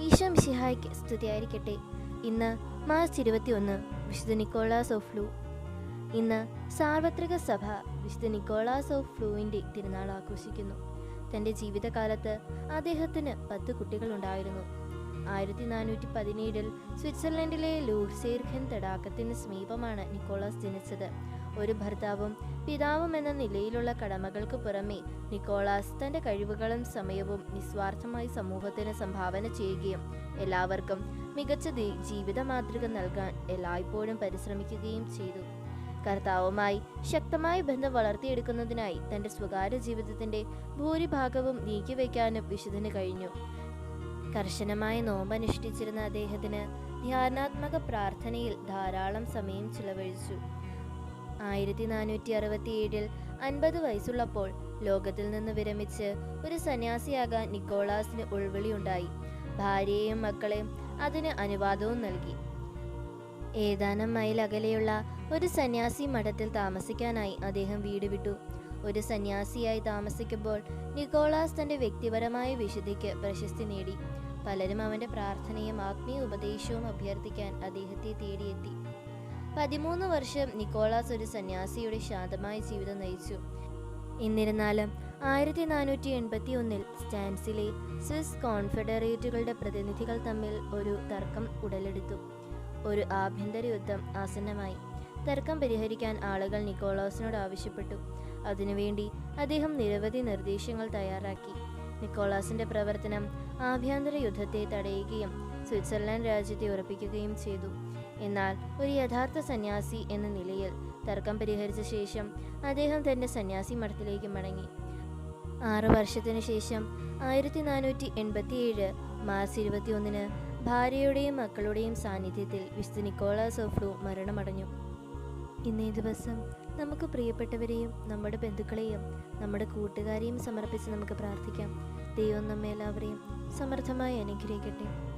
ഈശോ മിശിഹായ്ക്ക് സ്തുതിയായിരിക്കട്ടെ. ഇന്ന് മാർച്ച് ഇരുപത്തി ഒന്ന് വിശുദ്ധ നിക്കോളാസ് ഓഫ് ഫ്ലൂ ഇന്ന് സാർവത്രിക സഭ വിശുദ്ധ നിക്കോളാസ് ഓഫ് ഫ്ലൂവിന്റെ തിരുനാൾ ആഘോഷിക്കുന്നു. തന്റെ ജീവിതകാലത്ത് അദ്ദേഹത്തിന് പത്ത് കുട്ടികളുണ്ടായിരുന്നു. ആയിരത്തി നാനൂറ്റി പതിനേഴിൽ സ്വിറ്റ്സർലൻഡിലെ ലൂർസേർഖൻ തടാകത്തിന് സമീപമാണ് നിക്കോളാസ് ജനിച്ചത്. ഒരു ഭർത്താവും പിതാവും എന്ന നിലയിലുള്ള കടമകൾക്ക് പുറമെ നിക്കോളാസ് തന്റെ കഴിവുകളും സമയവും നിസ്വാർത്ഥമായി സമൂഹത്തിന് സംഭാവന ചെയ്യുകയും എല്ലാവർക്കും മികച്ച ജീവിത മാതൃക നൽകാൻ എല്ലായ്പ്പോഴും പരിശ്രമിക്കുകയും ചെയ്തു. കർത്താവുമായി ശക്തമായ ബന്ധം വളർത്തിയെടുക്കുന്നതിനായി തന്റെ സ്വകാര്യ ജീവിതത്തിന്റെ ഭൂരിഭാഗവും നീക്കിവെക്കാനും വിശുദ്ധന് കഴിഞ്ഞു. കർശനമായ നോമ്പനുഷ്ഠിച്ചിരുന്ന അദ്ദേഹത്തിന് ധ്യാനാത്മക പ്രാർത്ഥനയിൽ ധാരാളം സമയം ചിലവഴിച്ചു. ആയിരത്തി നാനൂറ്റി അറുപത്തിയേഴിൽ അൻപത് വയസ്സുള്ളപ്പോൾ ലോകത്തിൽ നിന്ന് വിരമിച്ച് ഒരു സന്യാസിയാകാൻ നിക്കോളാസിന് ഉൾവിളിയുണ്ടായി. ഭാര്യയെയും മക്കളെയും അതിന് അനുവാദവും നൽകി. ഏതാനും മൈൽ അകലെയുള്ള ഒരു സന്യാസി മഠത്തിൽ താമസിക്കാനായി അദ്ദേഹം വീട് വിട്ടു. ഒരു സന്യാസിയായി താമസിക്കുമ്പോൾ നിക്കോളാസ് തന്റെ വ്യക്തിപരമായ വിശുദ്ധിക്ക് പ്രശസ്തി നേടി. പലരും അവന്റെ പ്രാർത്ഥനയും ആത്മീയ ഉപദേശവും അഭ്യർത്ഥിക്കാൻ അദ്ദേഹത്തെ തേടിയെത്തി. പതിമൂന്ന് വർഷം നിക്കോളാസ് ഒരു സന്യാസിയുടെ ശാന്തമായ ജീവിതം നയിച്ചു. എന്നിരുന്നാലും ആയിരത്തി നാനൂറ്റി എൺപത്തി ഒന്നിൽ സ്റ്റാൻസിലെ സ്വിസ് കോൺഫെഡറേറ്റുകളുടെ പ്രതിനിധികൾ തമ്മിൽ ഒരു തർക്കം ഉടലെടുത്തു. ഒരു ആഭ്യന്തര യുദ്ധം ആസന്നമായി. തർക്കം പരിഹരിക്കാൻ ആളുകൾ നിക്കോളാസിനോട് ആവശ്യപ്പെട്ടു. അതിനുവേണ്ടി അദ്ദേഹം നിരവധി നിർദ്ദേശങ്ങൾ തയ്യാറാക്കി. നിക്കോളാസിന്റെ പ്രവർത്തനം ആഭ്യന്തര യുദ്ധത്തെ തടയുകയും സ്വിറ്റ്സർലൻഡ് രാജ്യത്തെ ഉറപ്പിക്കുകയും ചെയ്തു. എന്നാൽ ഒരു യഥാർത്ഥ സന്യാസി എന്ന നിലയിൽ തർക്കം പരിഹരിച്ച ശേഷം അദ്ദേഹം തന്റെ സന്യാസി മഠത്തിലേക്ക് മടങ്ങി. ആറു വർഷത്തിനു ശേഷം ആയിരത്തി നാനൂറ്റി എൺപത്തിയേഴ് മാർച്ച് ഇരുപത്തിയൊന്നിന് ഭാര്യയുടെയും മക്കളുടെയും സാന്നിധ്യത്തിൽ വിശുദ്ധ നിക്കോളാസ് ഓഫ്ലു മരണമടഞ്ഞു. ഇന്നേ ദിവസം നമുക്ക് പ്രിയപ്പെട്ടവരെയും നമ്മുടെ ബന്ധുക്കളെയും നമ്മുടെ കൂട്ടുകാരെയും സമർപ്പിച്ച് നമുക്ക് പ്രാർത്ഥിക്കാം. ദൈവം നമ്മെ എല്ലാവരെയും സമർത്ഥമായി അനുഗ്രഹിക്കട്ടെ.